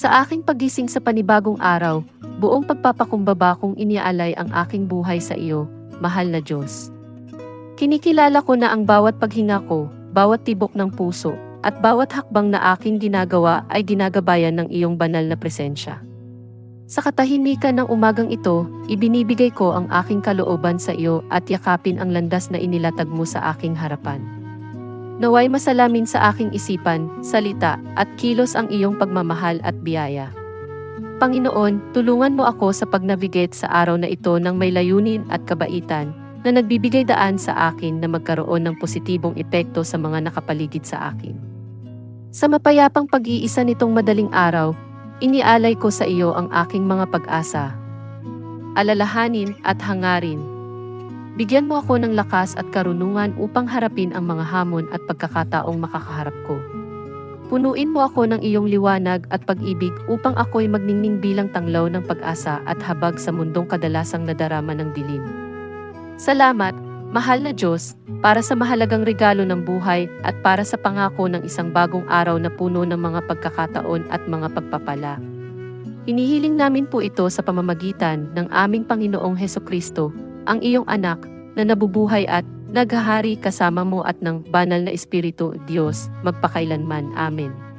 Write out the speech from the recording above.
Sa aking pagising sa panibagong araw, buong pagpapakumbaba kong iniaalay ang aking buhay sa iyo, mahal na Diyos. Kinikilala ko na ang bawat paghinga ko, bawat tibok ng puso, at bawat hakbang na aking ginagawa ay ginagabayan ng iyong banal na presensya. Sa katahimikan ng umagang ito, ibinibigay ko ang aking kalooban sa iyo at yakapin ang landas na inilatag mo sa aking harapan. Naway masalamin sa aking isipan, salita, at kilos ang iyong pagmamahal at biyaya. Panginoon, tulungan mo ako sa pag-navigate sa araw na ito ng may layunin at kabaitan na nagbibigay daan sa akin na magkaroon ng positibong epekto sa mga nakapaligid sa akin. Sa mapayapang pag-iisa nitong madaling araw, inialay ko sa iyo ang aking mga pag-asa, alalahanin at hangarin. Bigyan mo ako ng lakas at karunungan upang harapin ang mga hamon at pagkakataong makakaharap ko. Punuin mo ako ng iyong liwanag at pag-ibig upang ako'y magningning bilang tanglaw ng pag-asa at habag sa mundong kadalasang nadarama ng dilim. Salamat, mahal na Diyos, para sa mahalagang regalo ng buhay at para sa pangako ng isang bagong araw na puno ng mga pagkakataon at mga pagpapala. Hinihiling namin po ito sa pamamagitan ng aming Panginoong Heso Kristo, ang iyong anak, na nabubuhay at naghahari kasama mo at ng banal na Espiritu, Diyos, magpakailanman. Amen.